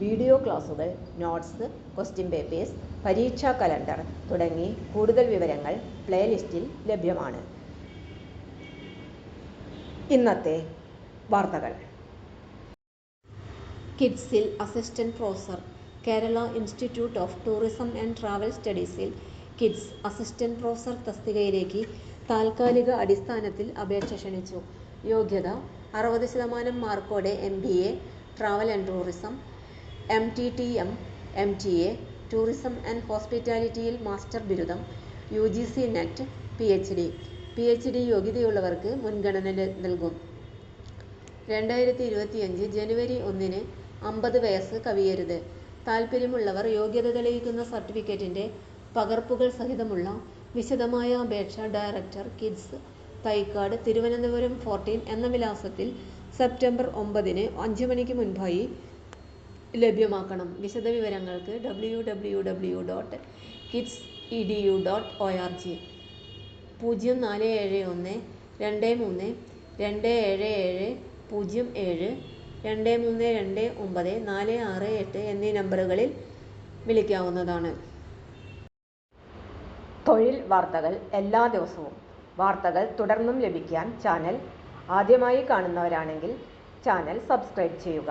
Video ക്ലാസുകൾ notes question papers പരീക്ഷാ calendar തുടങ്ങി കൂടുതൽ വിവരങ്ങൾ പ്ലേലിസ്റ്റിൽ ലഭ്യമാണ്. ഇന്നത്തെ വാർത്തകൾ. കിഡ്സിൽ assistant professor Kerala Institute of Tourism and Travel സ്റ്റഡീസിൽ kids assistant professor തസ്തികയിലേക്ക് താൽക്കാലിക അടിസ്ഥാനത്തിൽ അപേക്ഷ ക്ഷണിച്ചു. യോഗ്യത അറുപത് ശതമാനം മാർക്കോടെ M B A travel and tourism M T T M M T A tourism and ഹോസ്പിറ്റാലിറ്റിയിൽ master ബിരുദം U G C NET P H D P H D യോഗ്യതയുള്ളവർക്ക് മുൻഗണന നൽകും. രണ്ടായിരത്തി ഇരുപത്തിയഞ്ച് ജനുവരി ഒന്നിന് അമ്പത് വയസ്സ് കവിയരുത്. താൽപ്പര്യമുള്ളവർ യോഗ്യത തെളിയിക്കുന്ന സർട്ടിഫിക്കറ്റിന്റെ പകർപ്പുകൾ സഹിതമുള്ള വിശദമായ അപേക്ഷ director kids Thycaud Thiruvananthapuram fourteen എന്ന വിലാസത്തിൽ സെപ്റ്റംബർ ഒമ്പതിന് അഞ്ച് മണിക്ക് മുൻപായി ലഭ്യമാക്കണം. വിശദവിവരങ്ങൾക്ക് W W W dot KITTS E D U dot O R G പൂജ്യം നാല് ഏഴ് ഒന്ന് രണ്ട് മൂന്ന് രണ്ട് ഏഴ് ഏഴ് പൂജ്യം ഏഴ് രണ്ട് മൂന്ന് രണ്ട് ഒമ്പത് നാല് ആറ് എട്ട് എന്നീ നമ്പറുകളിൽ വിളിക്കാവുന്നതാണ്. തൊഴിൽ വാർത്തകൾ എല്ലാ ദിവസവും. വാർത്തകൾ തുടർന്നും ലഭിക്കാൻ ചാനൽ ആദ്യമായി കാണുന്നവരാണെങ്കിൽ ചാനൽ സബ്സ്ക്രൈബ് ചെയ്യുക.